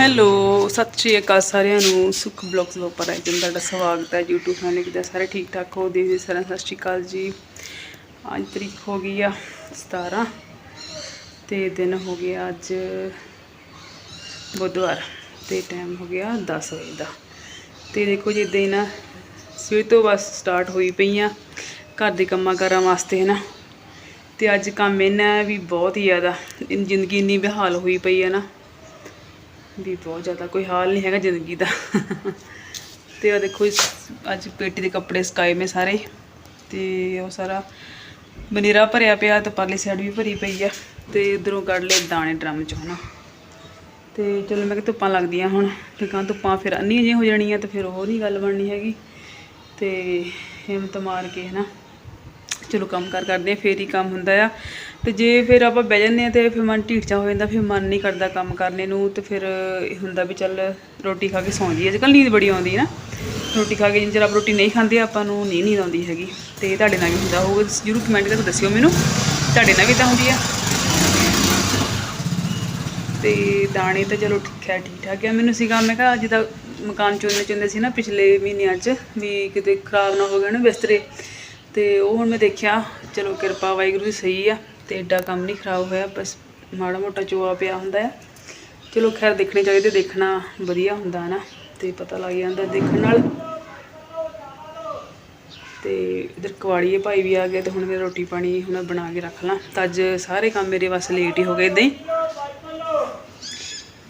Hello, ਸਤਿ ਸ਼੍ਰੀ ਅਕਾਲ ਸਾਰਿਆਂ ਨੂੰ। ਸੁਖ ਬਲੌਗਸ ਦੇ ਉੱਪਰ ਆਏ ਤੁਹਾਡਾ ਸਵਾਗਤ ਹੈ। YouTube ਚੈਨਲ ਕਿਦਾ ਸਾਰੇ ਠੀਕ ਠਾਕ ਹੋ? ਦੇ ਸਾਰਿਆਂ ਨੂੰ ਸਤਿ ਸ਼੍ਰੀ ਅਕਾਲ ਜੀ। ਅੱਜ ਤਰੀਕ ਹੋ ਗਈ ਆ 17 ਤੇ ਦਿਨ ਹੋ ਗਿਆ ਅੱਜ ਬੁੱਧਵਾਰ ਤੇ ਟਾਈਮ ਹੋ ਗਿਆ 10 ਵਜੇ ਦਾ। ਤੇ ਦੇਖੋ ਜੀ ਇਦਾਂ ਹੀ ਨਾ ਸਵੇਰ ਤੋਂ ਬਸ ਸਟਾਰਟ ਹੋਈ ਪਈਆਂ ਘਰ ਦੇ ਕੰਮਾਂ ਕਾਰਾਂ ਵਾਸਤੇ ਹੈ ਨਾ ਤੇ ਅੱਜ ਕੰਮ ਇਹਨਾਂ ਵੀ ਬਹੁਤ ਹੀ ਜ਼ਿਆਦਾ, ਜ਼ਿੰਦਗੀ ਇੰਨੀ ਬੇਹਾਲ ਹੋਈ ਪਈ ਹੈ ਨਾ। ਵੀ ਬਹੁਤ ਜ਼ਿਆਦਾ ਕੋਈ ਹਾਲ ਨਹੀਂ ਹੈਗਾ ਜ਼ਿੰਦਗੀ ਦਾ। ਤੇ ਆ ਦੇਖੋ ਇਸ, ਅੱਜ ਪੇਟੀ ਦੇ ਕੱਪੜੇ ਸਕਾਏ ਮੇ ਸਾਰੇ। ਤੇ ਉਹ ਸਾਰਾ ਬਨੇਰਾ ਭਰਿਆ ਪਿਆ ਤੇ ਪਰਲੀ ਸਾਈਡ ਵੀ ਭਰੀ ਪਈ ਆ। ਤੇ ਇਧਰੋਂ ਕੱਢ ਲਏ ਦਾਣੇ ਡਰਮ ਚੋਂ ਨਾ ਤੇ ਚਲੋ ਮੈਂ ਕਿ ਧੁੱਪਾਂ ਲੱਗਦੀਆਂ ਹੁਣ। ਤੇ ਕਾਂ ਧੁੱਪਾਂ ਫਿਰ ਅੰਨੀ ਜਿਹੀਆਂ ਹੋ ਜਾਣੀਆਂ ਤੇ ਫਿਰ ਉਹ ਨਹੀਂ ਗੱਲ ਬਣਨੀ ਹੈਗੀ। ਤੇ ਹਿੰਮਤ ਮਾਰ ਕੇ ਹਨਾ। ਚਲੋ ਕੰਮ ਕਰ ਕਰਦੇ ਆ, ਫੇਰ ਹੀ ਕੰਮ ਹੁੰਦਾ ਆ। ਤੇ ਜੇ ਫਿਰ ਆਪਾਂ ਬਹਿ ਜਾਂਦੇ ਆ ਤੇ ਫਿਰ ਮਨ ਢੀਠਾ ਹੋ ਜਾਂਦਾ, ਫਿਰ ਮਨ ਨਹੀਂ ਕਰਦਾ ਕੰਮ ਕਰਨੇ ਨੂੰ ਤੇ ਫਿਰ ਇਹ ਹੁੰਦਾ ਵੀ ਚੱਲ ਰੋਟੀ ਖਾ ਕੇ ਸੌਂ ਜਾਈਏ। ਅੱਜ ਕੱਲ੍ਹ ਨੀਂਦ ਬੜੀ ਆਉਂਦੀ ਹੈ ਨਾ। ਰੋਟੀ ਖਾ ਕੇ ਜਿੰਨਾ ਚਿਰ ਆਪ ਰੋਟੀ ਨਹੀਂ ਖਾਂਦੇ, ਆਪਾਂ ਨੂੰ ਨਹੀਂ ਨੀਂਦ ਆਉਂਦੀ ਹੈਗੀ। ਤੇ ਤੁਹਾਡੇ ਨਾਲ ਵੀ ਹੁੰਦਾ ਹੋਊਗਾ ਜ਼ਰੂਰ ਕਮੈਂਟ ਕਰਕੇ ਦੱਸਿਓ ਮੈਨੂੰ। ਤੁਹਾਡੇ ਨਾਲ ਵੀ ਤਾਂ ਹੁੰਦੀ ਆ। ਤੇ ਦਾਣੇ ਤਾਂ ਚਲੋ ਠੀਕ ਹੈ ਠੀਕ ਠਾਕ ਆ। ਮੈਨੂੰ ਸੀਗਾ, ਮੈਂ ਕਿਹਾ ਅੱਜ ਜਿੱਦਾਂ ਮਕਾਨ ਚੁੰਨੇ ਚੁੰਦੇ ਸੀ ਨਾ ਪਿਛਲੇ ਮਹੀਨਿਆਂ 'ਚ, ਵੀ ਕਿਤੇ ਖਰਾਬ ਨਾ ਹੋ ਗਏ ਨਾ ਬਿਸਤਰੇ। ਤੇ ਉਹ ਹੁਣ ਮੈਂ ਦੇਖਿਆ, ਚਲੋ ਕਿਰਪਾ ਵਾਹਿਗੁਰੂ ਦੀ ਸਹੀ ਆ ਤੇ ਐਡਾ ਕੰਮ ਨਹੀਂ ਖਰਾਬ ਹੋਇਆ, ਬਸ ਮਾੜਾ ਮੋਟਾ ਚੋਆ ਪਿਆ ਹੁੰਦਾ ਆ। ਚਲੋ ਖੈਰ ਦੇਖਣੇ ਚਾਹੀਦੇ, ਦੇਖਣਾ ਵਧੀਆ ਹੁੰਦਾ ਨਾ ਤੇ ਪਤਾ ਲੱਗ ਜਾਂਦਾ ਦੇਖਣ ਨਾਲ। ਤੇ ਇਧਰ ਕਵਾੜੀਏ ਭਾਈ ਵੀ ਆ ਗਏ ਤੇ ਹੁਣ ਮੈਂ ਰੋਟੀ ਪਾਣੀ ਹੁਣ ਬਣਾ ਕੇ ਰੱਖ ਲਾਂ। ਤਾਂ ਅੱਜ ਸਾਰੇ ਕੰਮ ਮੇਰੇ ਵਾਸਤੇ ਲੇਟ ਹੀ ਹੋ ਗਏ ਇਦਾਂ ਹੀ।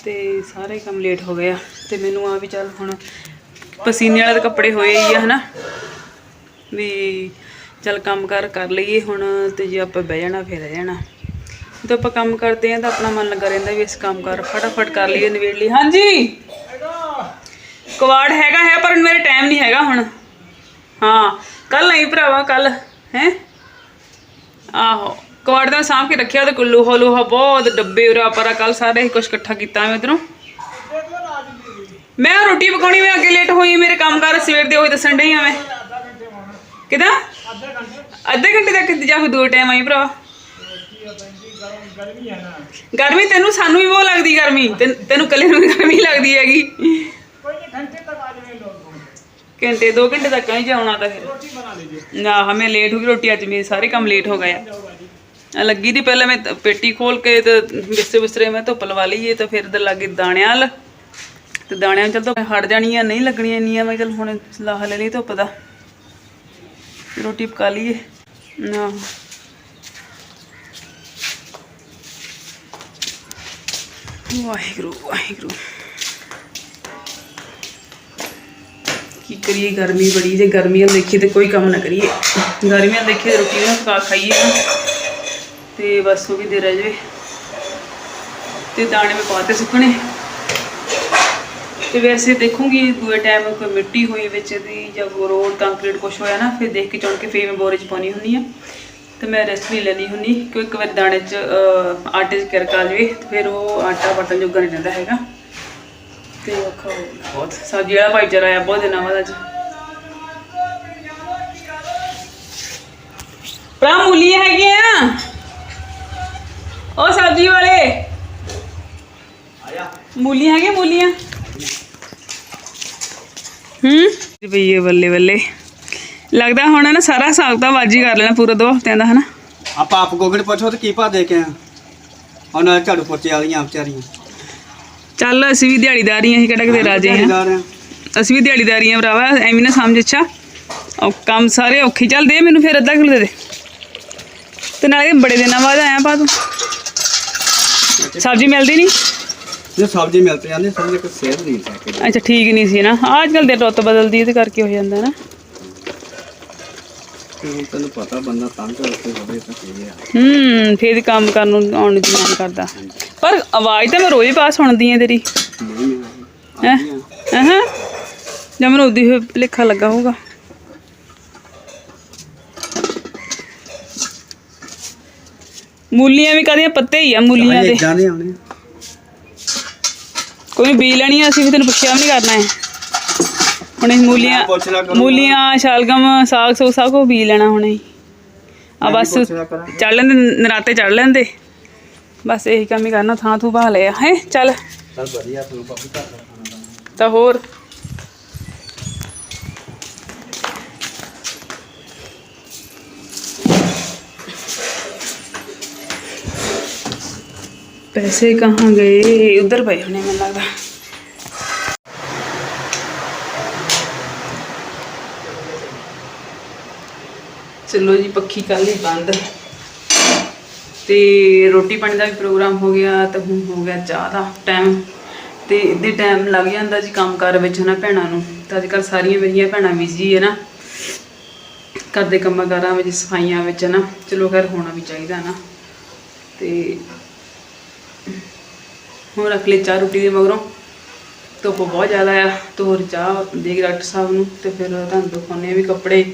ਤੇ ਸਾਰੇ ਕੰਮ ਲੇਟ ਹੋ ਗਏ ਆ। ਤੇ ਮੈਨੂੰ ਆ ਵੀ ਚੱਲ ਹੁਣ ਪਸੀਨੇ ਵਾਲੇ ਤਾਂ ਕੱਪੜੇ ਹੋਏ ਹੀ ਆ ਹਨਾ। ਵੀ ਚੱਲ ਕੰਮ ਕਰ ਕਰ ਲਈਏ ਹੁਣ ਤੇ ਜੇ ਆਪਾਂ ਬਹਿ ਜਾਣਾ ਫਿਰ ਰਹਿ ਜਾਣਾ। ਜਦੋਂ ਆਪਾਂ ਕੰਮ ਕਰਦੇ ਆ ਤਾਂ ਆਪਣਾ ਮਨ ਲੱਗਾ ਰਹਿੰਦਾ ਵੀ ਇਸ ਕੰਮ ਕਰ ਫਟਾਫਟ ਕਰ ਲਈਏ ਨਿਬੇੜ ਲਈ ਹਾਂਜੀ। ਕਵਾੜ ਹੈਗਾ ਹੈ ਪਰ ਮੇਰੇ ਟਾਈਮ ਨਹੀਂ ਹੈਗਾ ਹੁਣ। ਹਾਂ ਕੱਲ ਨਹੀਂ ਭਰਾਵਾ ਕੱਲ ਹੈ? ਆਹੋ, ਕਵਾੜ ਦਾ ਸਾਂਭ ਕੇ ਰੱਖਿਆ ਤੇ ਕੁੱਲੂ ਹੋ ਲੋਹਾ ਬਹੁਤ ਡੱਬੇ ਉਰਾ ਪਰਾ ਕੱਲ ਸਾਰੇ ਕੁਝ ਇਕੱਠਾ ਕੀਤਾ ਮੈਂ ਇਧਰੋਂ ਮੈਂ ਰੋਟੀ ਪਕਾਉਣੀ, ਮੈਂ ਅੱਗੇ ਲੇਟ ਹੋਈ, ਮੇਰੇ ਕੰਮ ਕਰ ਸਵੇਰ ਦੇ ਹੋਈ ਦੱਸਣ ਡਈ ਆ ਮੈਂ। ਕਿਦਾਂ? ਅੱਧੇ ਘੰਟੇ ਤੱਕ ਜਾਂ ਫਿਰ ਦੋ ਟਾਈਮ ਆਈ ਭਰਾ ਗਰਮੀ ਤੈਨੂੰ ਸਾਨੂੰ ਵੀ ਬਹੁਤ ਲੱਗਦੀ ਗਰਮੀ। ਤੈਨੂੰ- ਤੈਨੂੰ ਕੱਲੇ ਨੂੰ ਵੀ ਗਰਮੀ ਲੱਗਦੀ ਹੈਗੀ। ਘੰਟੇ, ਦੋ ਘੰਟੇ ਤੱਕ ਨਹੀਂ ਜਾਉਣਾ ਤਾਂ ਫਿਰ। ਨਾ ਹਮੇ ਲੇਟ ਹੋ ਗਈ, ਰੋਟੀ ਅੱਜ ਮੇਰੇ ਸਾਰੇ ਕੰਮ ਲੇਟ ਹੋ ਗਏ ਆ। ਆ ਲੱਗੀ ਦੀ ਪਹਿਲਾਂ ਮੈਂ ਤ- ਪੇਟੀ ਖੋਲ ਕੇ ਤੇ ਬਿਸਤਰੇ ਬਿਸਤਰੇ ਮੈਂ ਧੁੱਪ ਲਵਾ ਲਈਏ ਤਾਂ ਫਿਰ ਇਧਰ ਲੱਗੇ ਦਾਣਿਆਂ ਵਾਲ। ਤੇ ਦਾਣਿਆਂ ਚੱਲ ਤਾਂ ਹਟ ਜਾਣੀਆਂ ਨਹੀਂ ਲੱਗਣੀਆਂ ਇੰਨੀਆਂ, ਮੈਂ ਚਲ ਹੁਣ ਲਾਹ ਲੈ ਲਈ ਧੁੱਪ ਦਾ। ਰੋਟੀ ਪਕਾ ਲਈਏ ਨਾ ਵਾਹਿਗੁਰੂ ਵਾਹਿਗੁਰੂ ਕੀ ਕਰੀਏ ਗਰਮੀ ਬੜੀ ਜੇ ਗਰਮੀਆਂ ਦੇਖੀ ਤੇ ਕੋਈ ਕੰਮ ਨਾ ਕਰੀਏ ਗਰਮੀਆਂ ਦੇਖੀ ਤੇ ਰੋਟੀ ਨਾ ਪਕਾ ਖਾਈਏ ਤੇ ਬਸ ਉਹ ਵੀ ਦੇ ਰਹਿ ਜਾਵੇ ਤੇ ਦਾਣੇ ਮੈਂ ਪਾਤੇ ਸੁੱਕਣੇ ਤੇ ਵੈਸੇ ਦੇਖੂੰਗੀ ਦੂਏ ਟਾਈਮ ਕੋਈ ਮਿੱਟੀ ਹੋਈ ਵਿੱਚ ਦੀ ਜਾਂ ਰੋਡ ਕੰਕਰੀਟ ਕੁਛ ਹੋਇਆ ਨਾ ਫਿਰ ਦੇਖ ਕੇ ਚੁਣ ਕੇ ਫੇਰ ਮੈਂ ਬੋਰੇ 'ਚ ਪਾਉਣੀ ਹੁੰਦੀ ਆ। ਤੇ ਮੈਂ ਰੈਸਟ ਨਹੀਂ ਲੈਣੀ ਹੁੰਦੀ ਕਿਉਂਕਿ ਇੱਕ ਵਾਰ ਦਾਣੇ 'ਚ ਆਟੇ 'ਚ ਕਿਰਕ ਆ ਜਾਵੇ ਤੇ ਫਿਰ ਉਹ ਆਟਾ ਬਟਨ ਜੋਗਾ ਨਹੀਂ ਰਹਿੰਦਾ ਹੈਗਾ। ਤੇ ਔਖਾ ਹੋ ਬਹੁਤ। ਸਬਜ਼ੀ ਵਾਲਾ ਭਾਈਚਾਰਾ ਆਇਆ ਬਹੁਤ ਦਿਨਾਂ ਬਾਅਦ ਅੱਜ। ਭਰਾ ਮੂਲੀਆਂ ਹੈਗੀਆਂ ਉਹ ਸਬਜ਼ੀ ਵਾਲੇ। ਮੂਲੀਆਂ ਹੈਗੀਆਂ ਮੂਲੀਆਂ? ਹੂੰ? ਰੁਪਈਏ ਬੱਲੇ ਬੱਲੇ। ਲੱਗਦਾ ਹੁਣ ਨਾ ਸਾਰਾ ਹਿਸਾਬ ਤਾਂ ਵਾਜੀ ਕਰ ਲੈਣਾ ਪੂਰਾ ਦੋ ਹਫ਼ਤਿਆਂ ਦਾ ਹਨਾ? ਆਪਾਂ ਆਪ ਗੋਬਿੰਦ ਪੁੱਛੋ ਤੇ ਕੀ ਭਾ ਦੇ ਕੇ ਆ ਉਹਨਾਂ ਝਾੜੂ ਪੋਚੇ ਵਾਲੀਆਂ ਵਿਚਾਰੀਆਂ। ਚੱਲ ਅਸੀਂ ਵੀ ਦਿਹਾੜੀਦਾਰੀ ਅਸੀਂ ਕਿਹੜਾ ਕਿਤੇ ਰਾਜੇ ਹਾਂ ਦਿਹਾੜੀਦਾਰ ਆ। ਅਸੀਂ ਵੀ ਦਿਹਾੜੀਦਾਰੀ ਆ ਭਰਾਵਾ ਐਵੇਂ ਨਾ ਸਮਝ ਅੱਛਾ। ਉਹ ਕੰਮ ਸਾਰੇ ਔਖੇ ਚੱਲ ਦੇ ਮੈਨੂੰ ਫਿਰ ਅੱਧਾ ਕਿਲੋ ਦੇ ਦੇ। ਤੇ ਨਾਲੇ ਬੜੇ ਦਿਨਾਂ ਬਾਅਦ ਆਇਆ ਪਾ ਤੂੰ। ਸਬਜ਼ੀ ਮਿਲਦੀ ਨਹੀਂ ਜੇ ਸਬਜ਼ੀ ਮਿਲ ਤੇ ਜਾਂਦੀ ਸਬਜ਼ੀ ਕੋ ਸਿਹਤ ਨਹੀਂ ਸਕਦੇ ਅੱਛਾ ਠੀਕ ਨਹੀਂ ਸੀ ਨਾ। ਅੱਜ ਕੱਲ ਦੇ ਰੁੱਤ ਬਦਲਦੀ ਇਹਦੇ ਕਰਕੇ ਹੋ ਜਾਂਦਾ ਨਾ। ਹੁਣ ਤੈਨੂੰ ਪਤਾ ਬੰਦਾ ਤੰਗ ਉੱਤੇ ਹੋਵੇ ਤਾਂ ਕੀ ਆ। ਹੂੰ ਫੇਰ ਕੰਮ ਕਰਨ ਨੂੰ ਆਉਣ ਨੂੰ ਜੀ ਮਨ ਕਰਦਾ। ਪਰ ਆਵਾਜ਼ ਤਾਂ ਮੈਂ ਰੋਜ਼ ਪਾਸ ਸੁਣਦੀ ਆ ਤੇਰੀ। ਹੈ? ਹਾਂ? ਜਾਂ ਮੈਨੂੰ ਉਹਦੀ ਲੱਗਾ ਹੋਊਗਾ। ਮੂਲੀਆਂ ਵੀ ਕਦੀਆਂ ਪੱਤੇ ਹੀ ਆ ਮੂਲੀਆਂ ਦੇ। ਇਦਾਂ ਦੇ ਆਉਣੇ ਕੋਈ ਬੀ ਲੈਣੀ ਆ, ਅਸੀਂ ਵੀ ਤੈਨੂੰ ਪੁੱਛਿਆ ਵੀ ਨਹੀਂ ਕਰਨਾ ਹੈ ਹੁਣ ਅਸੀਂ ਮੂਲੀਆਂ ਮੈਂ ਪੁੱਛ ਲਿਆ ਕਰੂੰਗਾ। ਮੂਲੀਆਂ ਸ਼ਲਗਮ ਸਾਗ ਸੋ ਸਭ ਕੋ ਬੀ ਲੈਣਾ ਹੁਣ ਅਸੀਂ। ਆ ਬਸ ਪੁੱਛ ਲਿਆ ਕਰਾਂਗੇ। ਚੜ ਲੈਂਦੇ ਨਰਾਤੇ ਚੜ ਲੈਂਦੇ। ਬਸ ਇਹੀ ਕੰਮ ਹੀ ਕਰਨਾ ਥਾਂ ਥੂ ਬਹਾ ਲਿਆ ਹੈ ਚੱਲ। ਚੱਲ ਵਧੀਆ ਤੂੰ ਪਾਪੀ ਘਰ ਦਾ ਖਾਣਾ ਦਾ ਤਾਂ ਹੋਰ? ਪੈਸੇ ਕਹਾਂ ਗਏ ਉਧਰ ਪਏ ਹੋਣੇ ਮੈਨੂੰ ਲੱਗਦਾ। ਚਲੋ ਜੀ, ਪੱਖੀ ਕੱਲ ਹੀ ਬੰਦ। ਤੇ ਰੋਟੀ ਪਾਣੀ ਦਾ ਵੀ ਪ੍ਰੋਗਰਾਮ ਹੋ ਗਿਆ, ਤੇ ਹੁਣ ਹੋ ਗਿਆ ਚਾਹ ਦਾ ਟਾਈਮ ਤੇ ਇੱਦੇ ਟਾਈਮ ਲੱਗ ਜਾਂਦਾ ਜੀ ਕੰਮਕਾਰ ਵਿੱਚ ਹਨਾ ਭੈਣਾਂ ਨੂੰ। ਤਾਂ ਅੱਜ ਕੱਲ ਸਾਰੀਆਂ ਮੇਰੀਆਂ ਭੈਣਾਂ ਬਿਜ਼ੀ ਹੈ ਨਾ। ਘਰ ਦੇ ਕੰਮਾਂ ਕਾਰਾਂ ਵਿੱਚ, ਸਫਾਈਆਂ ਵਿੱਚ ਨਾ ਚਲੋ ਖੈਰ, ਹੋਣਾ ਵੀ ਚਾਹੀਦਾ ਨਾ। ਤੇ ਹੁਣ ਰੱਖ ਲਈ ਚਾਹ ਰੋਟੀ ਦੇ ਮਗਰੋਂ। ਧੁੱਪ ਬਹੁਤ ਜ਼ਿਆਦਾ ਆ, ਤੇ ਹੋਰ ਚਾਹ ਦੇ ਕੇ ਡਾਕਟਰ ਸਾਹਿਬ ਨੂੰ, ਤੇ ਫਿਰ ਤੁਹਾਨੂੰ ਦਿਖਾਉਂਦੇ ਆ ਵੀ ਕੱਪੜੇ,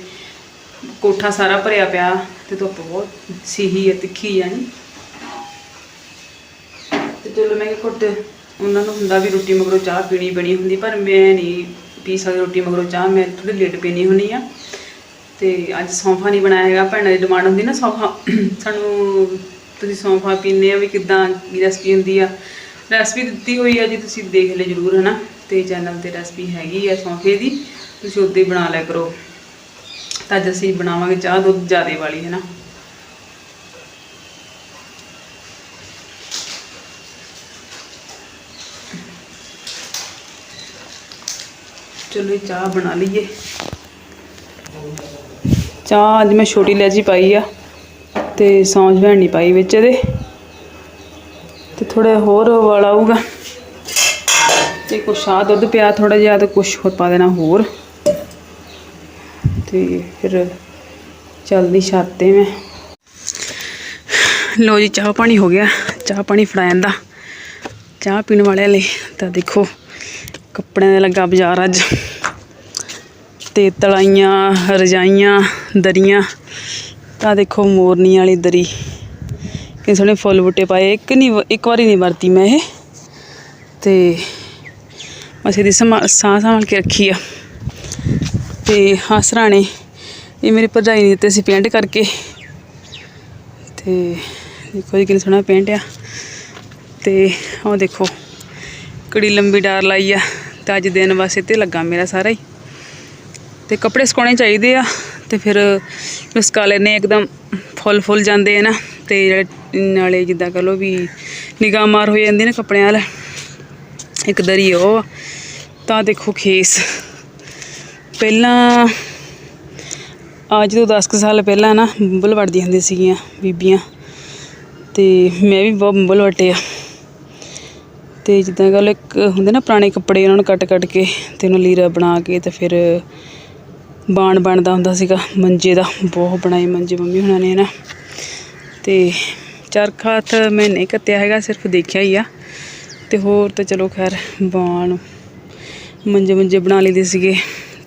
ਕੋਠਾ ਸਾਰਾ ਭਰਿਆ ਪਿਆ, ਤੇ ਧੁੱਪ ਬਹੁਤ ਸੀਹੀ ਹੈ ਤਿੱਖੀ ਜਾਨੀ ਤੇ ਚਲੋ ਮੈਂ ਕਿਹਾ ਘੁੱਟ, ਉਹਨਾਂ ਨੂੰ ਹੁੰਦਾ ਵੀ ਰੋਟੀ ਮਗਰੋਂ ਚਾਹ ਪੀਣੀ ਬਣੀ ਹੁੰਦੀ, ਪਰ ਮੈਂ ਨਹੀਂ ਪੀ ਸਕਦੀ ਰੋਟੀ ਮਗਰੋਂ ਚਾਹ, ਮੈਂ ਥੋੜੀ ਲੇਟ ਪੀਣੀ ਹੁੰਦੀ ਆ। ਤੇ ਅੱਜ ਸੌਂਫਾ ਨਹੀਂ ਬਣਾਇਆ ਹੈਗਾ, ਭੈਣਾਂ ਦੀ ਡਿਮਾਂਡ ਹੁੰਦੀ ਨਾ ਸੌਂਫਾ, ਸਾਨੂੰ ਤੁਸੀਂ ਸੌਂਫਾ ਪੀਂਦੇ ਆ ਵੀ ਕਿਦਾਂ ਕੀ ਰੈਸਪੀ ਹੁੰਦੀ ਆ। ਰੈਸਪੀ ਦਿੱਤੀ ਹੋਈ ਆ ਜੀ, ਤੁਸੀਂ ਦੇਖ ਲਿਓ ਜਰੂਰ, ਹਨਾ। ਤੇ ਚੈਨਲ ਤੇ ਰੈਸਪੀ ਹੈਗੀ ਆ ਸੌਂਫੇ ਦੀ, ਤੁਸੀਂ ਉੱਤੇ ਹੀ ਬਣਾ ਲਿਆ ਕਰੋ। ਤਾਂ ਅੱਜ ਅਸੀਂ ਬਣਾਵਾਂਗੇ ਚਾਹ ਦੁੱਧ ਜ਼ਿਆਦੇ ਵਾਲੀ ਹੈ ਨਾ ਚਲੋ ਚਾਹ ਬਣਾ ਲਈਏ। ਚਾਹ ਅੱਜ ਮੈਂ ਛੋਟੀ ਇਲਾਇਚੀ ਪਾਈ ਆ। ਤੇ ਸੌਂਜ ਭੈਣ ਨਹੀਂ ਪਾਈ ਵਿੱਚ ਇਹਦੇ। ਤੇ ਥੋੜਾ ਹੋਰ ਉਬਾਲ ਆਊਗਾ। ਤੇ ਕੁਛ ਆ ਦੁੱਧ ਪਿਆ ਥੋੜਾ ਜਿਹਾ ਤੇ ਕੁਛ ਹੋਰ ਪਾ ਦੇਣਾ ਹੋਰ। ਤੇ ਫਿਰ ਚੱਲਦੀ ਛੱਤ ਤੇ ਮੈਂ। ਲੋ ਜੀ, ਚਾਹ ਪਾਣੀ ਹੋ ਗਿਆ। ਚਾਹ ਪਾਣੀ ਫੜਾ ਜਾਂਦਾ ਚਾਹ ਪੀਣ ਵਾਲਿਆਂ ਲਈ ਤਾਂ ਦੇਖੋ, ਕੱਪੜਿਆਂ ਦਾ ਲੱਗਾ ਬਾਜ਼ਾਰ ਅੱਜ। ਤੇ ਤਲਾਈਆਂ, ਰਜਾਈਆਂ, ਦਰੀਆਂ। ਤਾਂ ਦੇਖੋ ਮੋਰਨੀ ਵਾਲੀ ਦਰੀ। ਕਿ ਸੋਹਣੇ ਫੁੱਲ ਬੂਟੇ ਪਾਏ, ਇੱਕ ਨਹੀਂ ਇੱਕ ਵਾਰੀ ਨਹੀਂ ਵਰਤੀ ਮੈਂ ਇਹ। ਤੇ ਅਸੀਂ ਦੀ ਸੰਭਾ ਸਾਂਭ ਸੰਭਾਲ ਕੇ ਰੱਖੀ ਆ। ਤੇ ਆਹ ਸਰਾਣੇ, ਇਹ ਮੇਰੀ ਭਰਜਾਈ ਨੇ ਦਿੱਤੇ ਸੀ ਪੇਂਟ ਕਰਕੇ। ਤੇ ਦੇਖੋ ਜੀ ਕਿੰਨਾ ਸੋਹਣਾ ਪੇਂਟ ਆ। ਤੇ ਉਹ ਦੇਖੋ ਕੜੀ ਲੰਬੀ ਡਾਰ ਲਾਈ ਆ। ਤੇ ਅੱਜ ਦਿਨ ਵਾਸਤੇ ਤੇ ਲੱਗਾ ਮੇਰਾ ਸਾਰਾ ਹੀ। ਤੇ ਕੱਪੜੇ ਸੁਕਾਉਣੇ ਚਾਹੀਦੇ ਆ। ਤੇ ਫਿਰ ਉਸ ਕਾਲੇ ਨੇ ਇੱਕਦਮ ਫੁੱਲ ਫੁੱਲ ਜਾਂਦੇ ਆ ਨਾ, ਤੇ ਜਿਹੜੇ ਨਾਲੇ ਜਿੱਦਾਂ ਕਹ ਲਓ ਵੀ ਨਿਗਾਹ ਮਾਰ ਹੋ ਜਾਂਦੀ ਨਾ ਕੱਪੜਿਆਂ ਵਾਲ, ਇੱਕ ਦਰੀ ਉਹ। ਤਾਂ ਦੇਖੋ ਖੇਸ। ਪਹਿਲਾਂ, ਅੱਜ ਤੋਂ 10 ਕੁ ਸਾਲ ਪਹਿਲਾਂ ਨਾ ਬੰਬਲ ਵੜਦੀਆਂ ਹੁੰਦੀਆਂ ਸੀਗੀਆਂ ਬੀਬੀਆਂ, ਤੇ ਮੈਂ ਵੀ ਬਹੁਤ ਬੰਬਲ ਵਟੇ ਆ। ਤੇ ਜਿੱਦਾਂ ਗੱਲ ਇੱਕ ਹੁੰਦੇ ਨਾ ਪੁਰਾਣੇ ਕੱਪੜੇ ਉਹਨਾਂ ਨੂੰ ਕੱਟ ਕੱਟ ਕੇ ਤੇ ਉਹਨੂੰ ਲੀਰਾ ਬਣਾ ਕੇ ਤੇ ਫਿਰ ਬਾਣ ਬਣਦਾ ਹੁੰਦਾ ਸੀਗਾ, ਮੰਜੇ ਦਾ, ਬਹੁਤ ਬਣਾਏ ਮੰਜੇ ਮੰਮੀ ਹੁਣਾਂ ਨੇ ਨਾ ਤੇ ਚਰਖਾ ਹੱਥ ਮੈਂ ਨਹੀਂ ਕੱਤਿਆ ਹੈਗਾ, ਸਿਰਫ ਦੇਖਿਆ ਹੀ ਆ। ਤੇ ਹੋਰ ਤਾਂ ਚਲੋ ਖੈਰ, ਬਾਣ ਮੰਜੇ ਮੰਜੇ ਬਣਾ ਲਈਦੇ ਸੀਗੇ।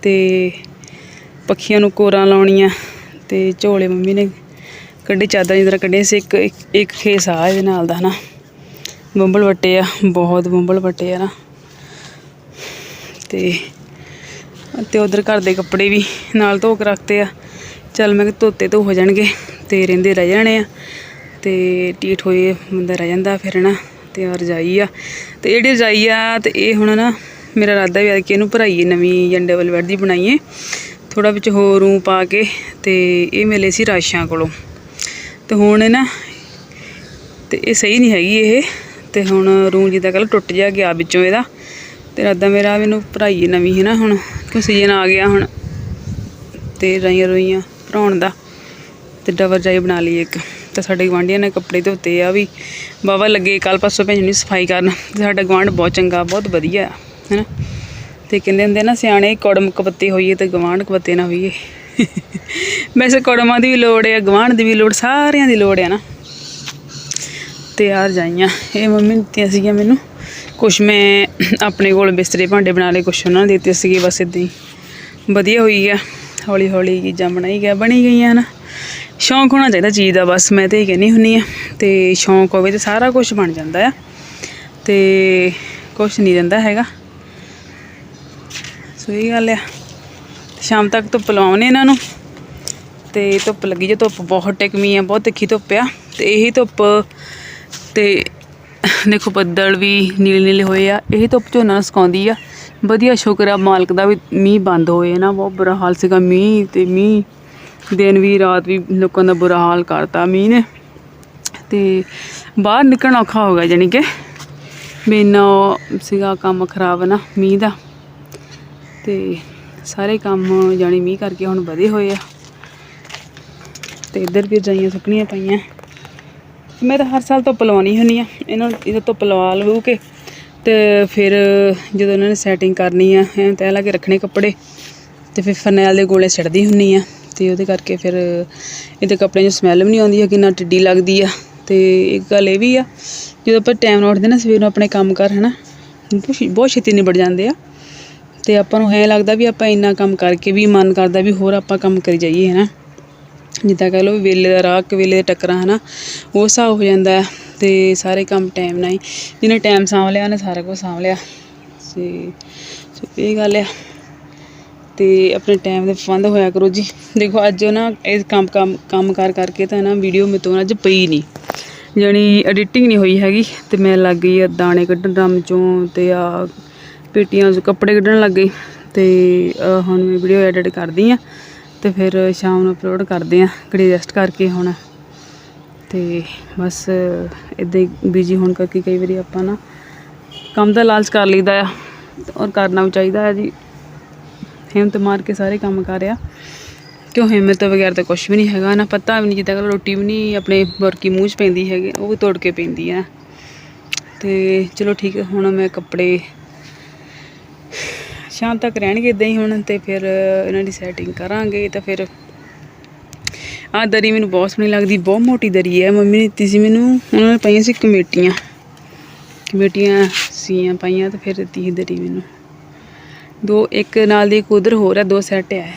ਤੇ ਪੱਖੀਆਂ ਨੂੰ ਕੋਰਾਂ ਲਾਉਣੀਆਂ, ਤੇ ਝੋਲੇ ਮੰਮੀ ਨੇ ਕੱਢੇ, ਚਾਦਰਾਂ ਦੀ ਤਰ੍ਹਾਂ ਕੱਢੇ ਸੀ। ਇੱਕ, ਇੱਕ- ਖੇਸ ਆ ਇਹਦੇ ਨਾਲ ਦਾ ਹਨਾ। ਬੰਬਲ ਵੱਟੇ ਆ, ਬਹੁਤ ਬੰਬਲ ਵੱਟੇ ਆ ਨਾ। ਤੇ ਤੇ ਉਧਰ ਘਰ ਦੇ ਕੱਪੜੇ ਵੀ ਨਾਲ ਧੋ ਕੇ ਰੱਖਤੇ ਆ। ਚੱਲ ਮੈਂ ਕਿ ਧੋਤੇ ਧੋ ਹੋ ਜਾਣਗੇ ਤੇ ਰਹਿੰਦੇ ਰਹਿ ਜਾਣੇ ਆ। ਤੇ ਟੀਟ ਹੋਏ ਬੰਦਾ ਰਹਿ ਜਾਂਦਾ ਫਿਰ ਨਾ ਤੇ ਆ ਰਜਾਈ ਆ। ਤੇ ਜਿਹੜੀ ਰਜਾਈ ਆ ਤੇ ਇਹ ਹੁਣ ਨਾ ਮੇਰਾ ਇਰਾਦਾ ਵੀ ਆ ਕਿ ਇਹਨੂੰ ਭਰਾਈਏ ਨਵੀਂ ਜਾਂ ਡਬਲ ਬੈੱਡ ਦੀ ਬਣਾਈਏ। ਥੋੜਾ ਵਿੱਚ ਹੋਰ ਰੂ ਪਾ ਕੇ ਤੇ ਇਹ ਮਿਲੇ ਸੀ ਰਾਸ਼ਾਂ ਕੋਲੋਂ। ਤੇ ਹੁਣ ਨਾ ਤੇ ਇਹ ਸਹੀ ਨਹੀਂ ਹੈਗੀ ਇਹ। ਤੇ ਹੁਣ ਰੂ ਜਿੱਦਾਂ ਕੱਲ ਟੁੱਟ ਜਾ ਗਿਆ ਵਿੱਚੋਂ ਇਹਦਾ। ਤੇ ਇਰਾਦਾ ਮੇਰਾ ਮੈਨੂੰ ਭਰਾਈਏ ਨਵੀਂ ਹੈ ਨਾ ਹੁਣ। ਕਿਉਂ ਸੀਜ਼ਨ ਆ ਗਿਆ ਹੁਣ। ਤੇ ਰਾਈਆਂ ਰੋਈਆਂ ਭਰਾਉਣ ਦਾ ਤੇ ਡਬਰ ਜਾਈ ਬਣਾ ਲਈ ਇੱਕ। ਤਾਂ ਸਾਡੇ ਗਵਾਂਢੀਆਂ ਨੇ ਕੱਪੜੇ ਧੋਤੇ ਆ ਵੀ ਬਾਬਾ ਲੱਗੇ ਕੱਲ ਪਰਸੋਂ ਭੈਣ ਨੂੰ ਸਫ਼ਾਈ ਕਰਨ। ਤੇ ਸਾਡਾ ਗਵਾਂਢ ਬਹੁਤ ਚੰਗਾ, ਬਹੁਤ ਵਧੀਆ ਆ, ਹੈਨਾ। ਤੇ ਕਹਿੰਦੇ ਹੁੰਦੇ ਨਾ, ਸਿਆਣੇ ਕੌੜਮ ਕਪੱਤੇ ਹੋਈਏ ਤੇ ਗਵਾਂਢ ਕਪੱਤੇ ਨਾ ਹੋਈਏ। ਵੈਸੇ ਕੌੜਮਾਂ ਦੀ ਵੀ ਲੋੜ ਹੈ ਗਵਾਂਢ ਦੀ ਵੀ ਲੋੜ, ਸਾਰਿਆਂ ਦੀ ਲੋੜ ਹੈ ਨਾ। ਤੇ ਆ ਜਾਈਆਂ। ਇਹ ਮੰਮੀ ਨੇ ਦਿੱਤੀਆਂ ਸੀਗੀਆਂ ਮੈਨੂੰ। ਕੁਛ ਮੈਂ ਆਪਣੇ ਕੋਲ ਬਿਸਤਰੇ ਭਾਂਡੇ ਬਣਾ ਲਏ, ਕੁਛ ਉਹਨਾਂ ਨੇ ਦਿੱਤੇ ਸੀਗੇ, ਬਸ ਇਦਾਂ ਹੀ। ਵਧੀਆ ਹੋਈ ਆ ਹੌਲੀ ਹੌਲੀ ਚੀਜ਼ਾਂ ਬਣਾਈ ਗਿਆ, ਬਣੀ ਗਈਆਂ ਨਾ। ਸ਼ੌਂਕ ਹੋਣਾ ਚਾਹੀਦਾ ਚੀਜ਼ ਦਾ ਬਸ, ਮੈਂ ਤੇ ਇਹ ਕਹਿੰਦੀ ਹੁੰਨੀ ਆ ਤੇ ਸ਼ੌਂਕ ਹੋਵੇ ਤੇ ਸਾਰਾ ਕੁਝ ਬਣ ਜਾਂਦਾ ਆ। ਤੇ ਕੁਛ ਨਹੀਂ ਰਹਿੰਦਾ ਹੈਗਾ। ਸੋ ਇਹ ਗੱਲ ਆ। ਸ਼ਾਮ ਤੱਕ ਧੁੱਪ ਲਵਾਉਣੇ ਇਹਨਾਂ ਨੂੰ। ਤੇ ਧੁੱਪ ਲੱਗੀ ਜੇ ਧੁੱਪ ਬਹੁਤ ਟਿਕਮੀ ਆ, ਬਹੁਤ ਤਿੱਖੀ ਧੁੱਪ ਆ। ਤੇ ਇਹੀ ਧੁੱਪ ਤੇ ਦੇਖੋ ਬੱਦਲ ਵੀ ਨੀਲੇ ਨੀਲੇ ਹੋਏ ਆ, ਇਹ ਧੁੱਪ ਝੋਨਾ ਸੁਕਾਉਂਦੀ ਆ। ਵਧੀਆ ਸ਼ੁਕਰ ਆ ਮਾਲਕ ਦਾ ਵੀ ਮੀਂਹ ਬੰਦ ਹੋਏ ਨਾ, ਬਹੁਤ ਬੁਰਾ ਹਾਲ ਸੀਗਾ ਮੀਂਹ ਤੇ ਮੀਂਹ। ਦਿਨ ਵੀ, ਰਾਤ ਵੀ ਲੋਕਾਂ ਦਾ ਬੁਰਾ ਹਾਲ ਕਰਤਾ ਮੀਂਹ ਨੇ। ਤੇ ਬਾਹਰ ਨਿਕਲਣਾ ਔਖਾ ਹੋ ਗਿਆ ਜਾਣੀ ਕਿ। ਮੇਨਾ ਸੀਗਾ ਕੰਮ ਖਰਾਬ ਨਾ ਮੀਂਹ ਦਾ। ਤੇ ਸਾਰੇ ਕੰਮ ਜਾਣੀ ਮੀਂਹ ਕਰਕੇ ਹੁਣ ਵਧੇ ਹੋਏ ਆ। ਤੇ ਇੱਧਰ ਵੀ ਜਾਈਆਂ ਸੁੱਕਣੀਆਂ ਪਈਆਂ। ਮੈਂ ਤਾਂ ਹਰ ਸਾਲ ਧੁੱਪ ਲਵਾਉਣੀ ਹੁੰਦੀ ਆ। ਇਹਨਾਂ ਨੂੰ ਇਹਦਾ ਧੁੱਪ ਲਵਾ ਲਵੂ ਕੇ ਤੇ ਫਿਰ ਜਦੋਂ ਇਹਨਾਂ ਨੇ ਸੈਟਿੰਗ ਕਰਨੀ ਆ, ਐਂ ਤੈਅ ਲਾ ਕੇ ਰੱਖਣੇ ਕੱਪੜੇ ਤੇ ਫਿਰ ਫਰਨੈਲ ਦੇ ਗੋਲੇ ਛੱਡਦੀ ਹੁੰਨੀ ਆ ਤੇ ਉਹਦੇ ਕਰਕੇ ਫਿਰ ਇਹਦੇ ਕੱਪੜਿਆਂ 'ਚ ਸਮੈਲ ਵੀ ਨਹੀਂ ਆਉਂਦੀ ਹੈ ਕਿੰਨਾ ਟਿੱਡੀ ਲੱਗਦੀ ਆ। ਤੇ ਇੱਕ ਗੱਲ ਇਹ ਵੀ ਆ, ਜਦੋਂ ਆਪਾਂ ਟਾਈਮ ਨਾਲ ਉੱਠਦੇ ਨਾ, ਸਵੇਰ ਨੂੰ ਆਪਣੇ ਕੰਮ ਕਰ ਹਨਾ ਬਹੁਤ ਬਹੁਤ ਛੇਤੀ ਨਿਬੜ ਜਾਂਦੇ ਆ। ਤੇ ਆਪਾਂ ਨੂੰ ਐਂ ਲੱਗਦਾ ਵੀ ਆਪਾਂ ਇੰਨਾ ਕੰਮ ਕਰਕੇ ਵੀ ਮਨ ਕਰਦਾ ਵੀ ਹੋਰ ਆਪਾਂ ਕੰਮ ਕਰੀ ਜਾਈਏ, ਹਨਾ। ਜਿੱਦਾਂ ਕਹਿ ਲਓ ਵੀ ਵੇਲੇ ਦਾ ਰਾਹ ਵੇਲੇ ਦੇ ਟੱਕਰਾਂ ਨਾ ਉਹ ਹਿਸਾਬ ਹੋ ਜਾਂਦਾ ਅਤੇ ਸਾਰੇ ਕੰਮ ਟਾਈਮ ਨਾਲ ਹੀ। ਜਿਹਨੇ ਟਾਈਮ ਸਾਂਭ ਲਿਆ ਉਹਨੇ ਸਾਰਾ ਕੁਝ ਸਾਂਭ ਲਿਆ। ਅਤੇ ਸੋ ਇਹ ਗੱਲ ਆ। ਅਤੇ ਆਪਣੇ ਟਾਈਮ ਦੇ ਪਾਬੰਦ ਹੋਇਆ ਕਰੋ ਜੀ। ਦੇਖੋ, ਅੱਜ ਨਾ ਇਹ ਕੰਮ ਕੰਮ ਕੰਮ ਕਾਰ ਕਰਕੇ ਤਾਂ ਨਾ ਵੀਡੀਓ ਮੇਰੇ ਤੋਂ ਅੱਜ ਪਈ ਨਹੀਂ। ਜਾਣੀ ਐਡੀਟਿੰਗ ਨਹੀਂ ਹੋਈ ਹੈਗੀ ਤੇ ਮੈਂ ਲੱਗ ਗਈ ਆ ਦਾਣੇ ਕੱਢਣ ਡਰਮ ਚੋਂ ਤੇ ਆ ਪੇਟੀਆਂ 'ਚੋਂ ਕੱਪੜੇ ਕੱਢਣ ਲੱਗ ਗਈ। ਤੇ ਹੁਣ ਮੈਂ ਵੀਡੀਓ ਐਡਿਟ ਕਰਦੀ ਆ। ਤੇ ਫਿਰ ਸ਼ਾਮ ਨੂੰ ਅਪਲੋਡ ਕਰਦੇ ਆ ਘੜੀ ਰੈਸਟ ਕਰਕੇ ਹੁਣ। ਤੇ ਬਸ ਇਦਾਂ ਹੀ ਬਿਜ਼ੀ ਹੋਣ ਕਰਕੇ ਕਈ ਵਾਰੀ ਆਪਾਂ ਨਾ ਕੰਮ ਦਾ ਲਾਲਚ ਕਰ ਲਈਦਾ ਆ ਔਰ ਕਰਨਾ ਵੀ ਚਾਹੀਦਾ ਹੈ ਜੀ। ਹਿੰਮਤ ਮਾਰ ਕੇ ਸਾਰੇ ਕੰਮ ਕਰ ਕਰਿਆ ਕਿਉਂ ਹਿੰਮਤ ਤੋਂ ਤਾਂ ਕੁਝ ਵੀ ਨਹੀਂ ਹੈਗਾ, ਨਾ ਪਤਾ ਵੀ ਨਹੀਂ ਜਿੱਦਾਂ ਕਿ ਰੋਟੀ ਵੀ ਨਹੀਂ, ਆਪਣੇ ਵਰਕੀ ਮੂੰਹ 'ਚ ਪੈਂਦੀ ਹੈਗੀ, ਉਹ ਵੀ ਤੋੜ ਕੇ ਪੈਂਦੀ ਆ। ਤੇ ਚਲੋ ਠੀਕ ਹੈ ਹੁਣ ਮੈਂ ਕੱਪੜੇ ਸ਼ਾਮ ਤੱਕ ਰਹਿਣਗੇ ਇਦਾਂ ਹੀ ਹੁਣ ਤੇ ਫਿਰ ਇਹਨਾਂ ਦੀ ਸੈਟਿੰਗ ਕਰਾਂਗੇ ਤਾਂ ਫਿਰ ਆਹ ਦਰੀ ਮੈਨੂੰ ਬਹੁਤ ਸੋਹਣੀ ਲੱਗਦੀ, ਬਹੁਤ ਮੋਟੀ ਦਰੀ ਹੈ। ਮੰਮੀ ਨੇ ਦਿੱਤੀ ਸੀ ਮੈਨੂੰ, ਉਹਨਾਂ ਨੇ ਪਾਈਆਂ ਸੀ ਕਮੇਟੀਆਂ। ਕਮੇਟੀਆਂ ਸੀਆਂ ਪਾਈਆਂ ਤੇ ਫਿਰ ਦਿੱਤੀ ਸੀ ਦਰੀ ਮੈਨੂੰ। ਦੋ, ਇੱਕ ਨਾਲ ਦੀ ਕੁਦਰ ਹੋਰ ਹੈ ਦੋ ਸੈੱਟ ਹੈ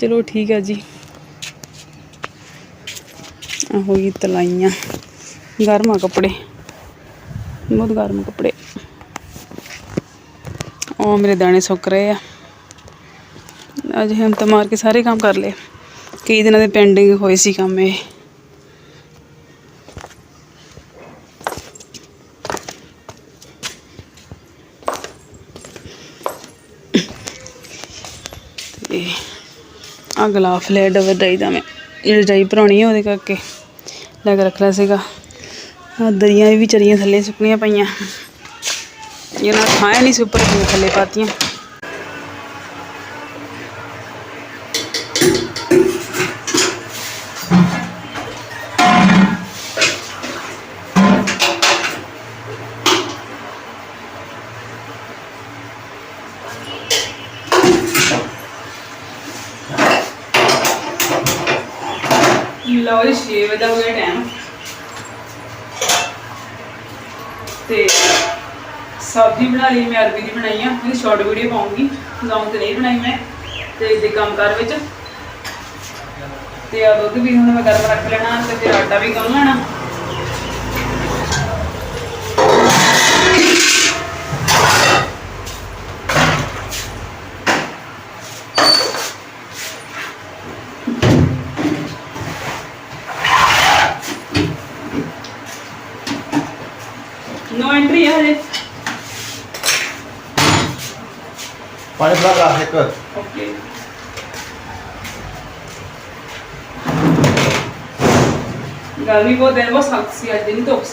ਚਲੋ ਠੀਕ ਹੈ ਜੀ। ਆ ਹੋ ਗਈ ਤਲਾਈਆਂ। ਗਰਮ ਆ ਕੱਪੜੇ। ਬਹੁਤ ਗਰਮ ਕੱਪੜੇ। ਉਹ ਮੇਰੇ ਦਾਣੇ ਸੁੱਕ ਰਹੇ ਆ। ਅੱਜ ਹਿੰਮਤ ਮਾਰ ਕੇ ਸਾਰੇ ਕੰਮ ਕਰ ਲਏ। ਕਈ ਦਿਨਾਂ ਦੇ ਪੈਂਡਿੰਗ ਹੋਏ ਸੀ ਕੰਮ ਇਹ। ਤੇ ਆ ਗਲਾਫ ਲੈ ਡਬਲ ਡਾਈ ਦਾ ਮੈਂ। ਜਿਹੜੀ ਡਾਈ ਭਰਾਉਣੀ ਹੈ ਉਹਦੇ ਕਰਕੇ। ਲੈ ਕੇ ਰੱਖ ਲਿਆ ਸੀਗਾ। ਆ ਦਰੀਆਂ ਵੀ ਚਰੀਆਂ ਥੱਲੇ ਸੁੱਕਣੀਆਂ ਪਈਆਂ। ਇਹਨਾਂ ਖਾਇਆ ਨਹੀਂ ਸੀ ਉੱਪਰ ਦੀਆਂ ਥੱਲੇ ਪਾਤੀਆਂ। ਲਓ ਜੀ 6 ਵਜੇ ਹੋ ਗਿਆ ਟਾਈਮ ਤੇ ਸਬਜ਼ੀ ਬਣਾ ਲਈ, ਮੈਂ ਅਰਬੀ ਦੀ ਬਣਾਈ ਆ, ਉਹਦੀ ਸ਼ਾਰਟ ਵੀਡੀਓ ਪਾਉਂਗੀ ਲੌਂਗ ਤੇ ਨਹੀਂ ਬਣਾਈ ਮੈਂ, ਤੇ ਦੇ ਕੰਮ ਵਿੱਚ। ਤੇ ਆ ਦੁੱਧ ਵੀ ਹੁਣ ਮੈਂ ਗਰਮ ਰੱਖ ਲੈਣਾ, ਤੇ ਫਿਰ ਆਟਾ ਵੀ ਗੁੰਨ ਲੈਣਾ। ਨੋ ਐਂਟਰੀ ਹੈ ਹਜੇ ਪਾਣੀ ਭਰਾ ਲਾ ਇੱਕ ਓਕੇ ਗਰਮੀ ਬਹੁਤ ਦਿਨ ਬਹੁਤ ਸਖਤ ਸੀ ਅੱਜ ਦਿਨ ਧੁੱਪ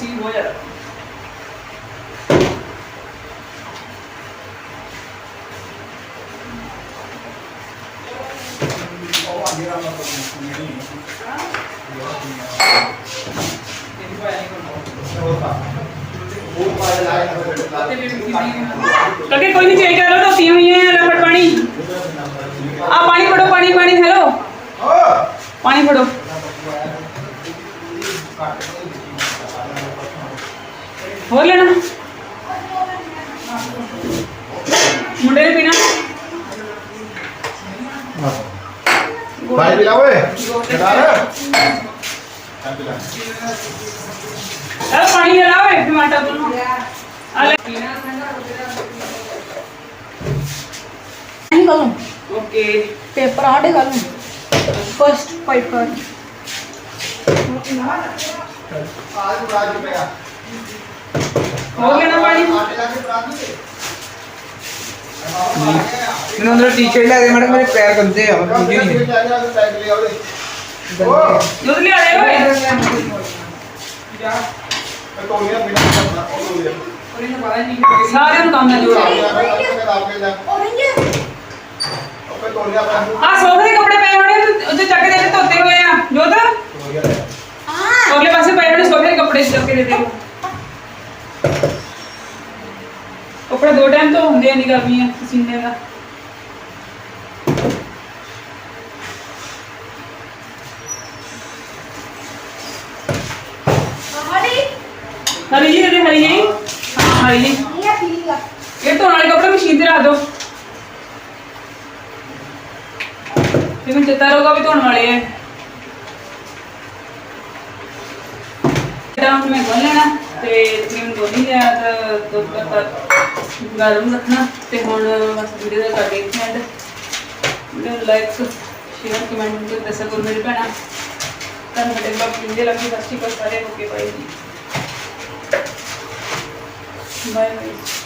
ਸੀ ਕਕੇ ਕੋਈ ਨਹੀਂ ਚੇਕ ਕਰੋ ਤਾਂ ਪੀ ਹੋਈਆਂ ਆ ਲੈ ਫੜ ਪਾਣੀ। ਆ ਪਾਣੀ ਫੜੋ ਪਾਣੀ ਪਾਣੀ ਹੈਲੋ। ਪਾਣੀ ਫੜੋ। ਹੋਰ ਲੈਣਾ? ਮੁੰਡੇ ਨੇ ਪੀਣਾ? ਪਾਣੀ ਪੀ ਚਲ ਪਾਣੀ ਦੇ ਲਾਓ ਇੱਕ ਟਮਾਟਰ ਤੋਂ ਆ ਲੈ। ਨਹੀਂ ਕਰੂੰ ਓਕੇ ਪੇਪਰ ਆਡੇ ਕਰੂੰ ਫਸਟ ਪੇਪਰ ਆਜ ਬਰਾਜ ਪਿਆ ਹੋ ਗਿਆ ਨਾ ਪਾਣੀ? ਆਟੇ ਲਾ ਕੇ ਬਰਾਜ ਦੇ ਮੈਨੂੰ ਅੰਦਰ ਟੀਚਰ ਲੈ ਦੇ ਮੈਡਮ ਮੇਰੇ ਪੈਰ ਗੰਦੇ ਆ ਕੁਝ ਨਹੀਂ ਦੁੱਧ ਲਿਆ ਲੈ ਓਏ। ਜਾ। ਸਾਰਿਆਂ ਨੂੰ ਕੰਮ ਨਾਲ ਜੋੜਾ। ਆ ਸੋਫੇ ਦੇ ਕੱਪੜੇ ਪਏ ਹੋਣੇ ਉੱਤੇ ਚੱਕ ਦੇ ਦੇ, ਧੋਤੇ ਹੋਏ ਆ। ਜੋਤ? ਅਗਲੇ ਪਾਸੇ ਪਏ ਹੋਣੇ ਸੋਫੇ ਦੇ ਕੱਪੜੇ, ਚੱਕ ਕੇ ਦੇ ਦੇ। ਕੱਪੜੇ ਦੋ ਟਾਈਮ ਤੋਂ ਹੁੰਦੇ ਆ ਨਹੀਂ ਗਰਮੀ ਪਸੀਨੇ ਦਾ। ਹਰੀ ਜੀ ਦੇ ਹਰੀ ਜੀ। ਹਾਂ, ਹਰੀ ਜੀ। ਇਹ ਧੋਣ ਵਾਲੇ ਕੱਪੜੇ ਮਸ਼ੀਨ ਤੇ ਰੱਖ ਦੋ। ਤੇ ਮੈਨੂੰ ਚੇਤਾ ਰਹੂਗਾ ਵੀ ਧੋਣ ਵਾਲੇ ਆ। ਡਾਊਨ ਮੈਂ ਗੋਲ ਲੈਣਾ ਤੇ ਕਰੀਮ ਗੋਲੀ ਲਿਆ ਤਾਂ ਦੁੱਧ ਤੱਕ ਗਰਮ ਰੱਖਣਾ ਤੇ ਹੁਣ ਬਸ ਵੀਡੀਓ ਦਾ ਕਰ ਦੇ and video like share comment ਤੇ ਦੱਸਿਆ ਕਰੋ ਮੇਰੇ ਭੈਣਾਂ। ਤੁਹਾਨੂੰ ਸਾਡੇ ਬਲੌਗ ਕਿੰਨੇ ਲੱਗੇ ਸੱਚੀ ਕੋ ਸਾਰੇ ਓਕੇ ਬਾਈ ਜੀ। Bye.